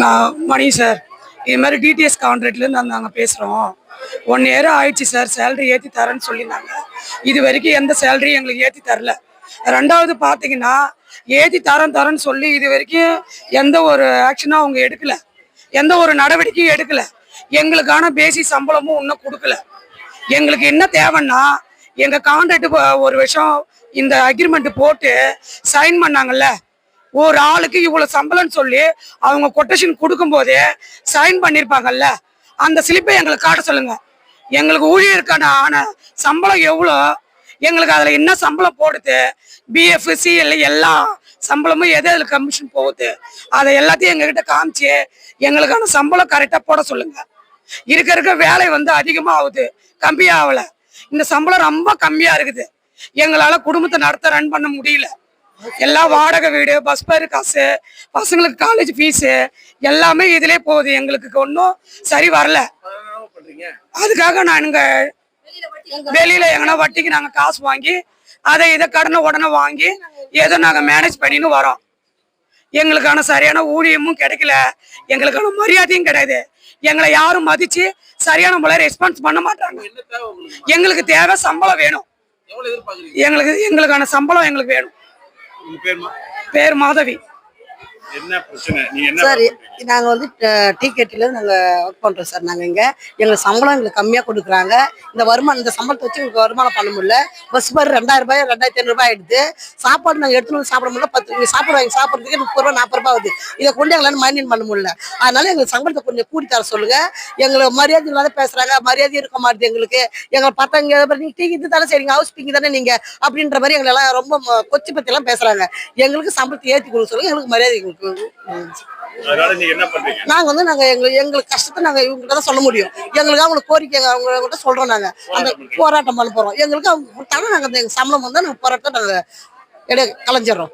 நான் மணி சார் இது மாதிரி டிடிஎஸ் கான்ட்ராக்ட்லேருந்து நாங்கள் பேசுகிறோம் ஒன் இயர் ஆயிடுச்சு சார் சேலரி ஏற்றி தரேன்னு சொல்லியிருந்தாங்க. இது வரைக்கும் எந்த சேலரியும் எங்களுக்கு ஏற்றி தரல. ரெண்டாவது பார்த்தீங்கன்னா ஏற்றி தரேன் தரேன்னு சொல்லி இது வரைக்கும் எந்த ஒரு ஆக்ஷனும் அவங்க எடுக்கலை. எந்த ஒரு நடவடிக்கையும் எடுக்கலை. எங்களுக்கான பேசி சம்பளமும் இன்னும் கொடுக்கல. எங்களுக்கு என்ன தேவைன்னா எங்கள் கான்ட்ராக்ட் ஒரு வருஷம் இந்த அக்ரிமெண்ட் போட்டு சைன் பண்ணாங்கல்ல ஒரு ஆளுக்கு இவ்வளவு சம்பளம்னு சொல்லி அவங்க கொட்டேஷன் கொடுக்கும்போதே சைன் பண்ணியிருப்பாங்கல்ல அந்த ஸ்லிப்பை எங்களுக்கு காட்ட சொல்லுங்க. எங்களுக்கு ஊழியருக்கான ஆன சம்பளம் எவ்வளோ? எங்களுக்கு அதில் என்ன சம்பளம் போடுது? பிஎஃப் சிஎல் எல்லா சம்பளமும் எது அதில் கமிஷன் போகுது? அதை எல்லாத்தையும் எங்ககிட்ட காமிச்சு எங்களுக்கான சம்பளம் கரெக்டாக போட சொல்லுங்க. இருக்க இருக்க வேலை வந்து அதிகமாக ஆகுது கம்மியாக ஆகலை இந்த சம்பளம் ரொம்ப கம்மியாக இருக்குது. எங்களால் குடும்பத்தை நடத்த ரன் பண்ண முடியல. எல்லாம் வாடகை வீடு பஸ் பேர் காசு பசங்களுக்கு காலேஜ் ஃபீஸு எல்லாமே இதிலே போகுது. எங்களுக்கு ஒன்றும் சரி வரல. அதுக்காக நானுங்க வெளியில எங்கன்னா வட்டிக்கு நாங்க காசு வாங்கி அதை இதை கடனை உடனே வாங்கி ஏதோ நாங்க மேனேஜ் பண்ணின்னு வரோம். எங்களுக்கான சரியான ஊழியமும் கிடைக்கல. எங்களுக்கான மரியாதையும் கிடையாது. எங்களை யாரும் மதிச்சு சரியான முறையில் ரெஸ்பான்ஸ் பண்ண மாட்டாங்க. எங்களுக்கு தேவை சம்பளம் வேணும். எங்களுக்கு எங்களுக்கான சம்பளம் எங்களுக்கு வேணும். పేరు మాధవి. சார் நாங்கள் வந்து டிகேட்டில் நாங்கள் ஒர்க் பண்ணுறோம் சார். நாங்கள் இங்கே எங்களுக்கு சம்பளம் எங்களுக்கு கம்மியாக கொடுக்குறாங்க. இந்த வருமானம் இந்த சம்பளத்தை வச்சு எங்களுக்கு வருமானம் பண்ண முடியல. பஸ் பார் ரெண்டாயிரம் ரூபாய் ரெண்டாயிரத்தி ஐநூறுபாய் ஆயிடுது. சாப்பாடு நாங்கள் எடுத்துன்னு சாப்பிட முடியல. பத்து இங்கே சாப்பாடு வாங்கி சாப்பிட்றதுக்கு முப்பது ரூபா நாற்பது ரூபாய் ஆகுது. இதை கொண்டு எங்களால் பண்ண முடியல. அதனால எங்களுக்கு சம்பளத்தை கொஞ்சம் கூட்டி தர சொல்லுங்க. எங்களை மரியாதை இல்லாத பேசுறாங்க. மரியாதை இருக்க மாட்டேது எங்களுக்கு. எங்களை பார்த்தா இங்கே நீங்க டீ இது தானே சரிங்க ஹவுஸ் பிங் தானே நீங்க? அப்படின்ற மாதிரி எங்களை எல்லாம் ரொம்ப கொச்சி பத்தி எல்லாம் பேசுறாங்க. எங்களுக்கு சம்பளத்தை ஏற்றி கொடுக்க சொல்லுங்க. எங்களுக்கு மரியாதை எங்களுக்கு அதனால நீங்க வந்து நாங்க எங்களுக்கு எங்களுக்கு கஷ்டத்தை நாங்க இவங்ககிட்ட தான் சொல்ல முடியும். எங்களுக்கு அவங்களுக்கு கோரிக்கை அவங்க கிட்ட சொல்றோம் நாங்க. அந்த போராட்டம் பண்ண போறோம். எங்களுக்கு அவங்க கொடுத்தாலும் நாங்க அந்த எங்க சம்பளம் வந்தா நாங்க போராட்டம் நாங்க எடு கலைஞ்சிடறோம்.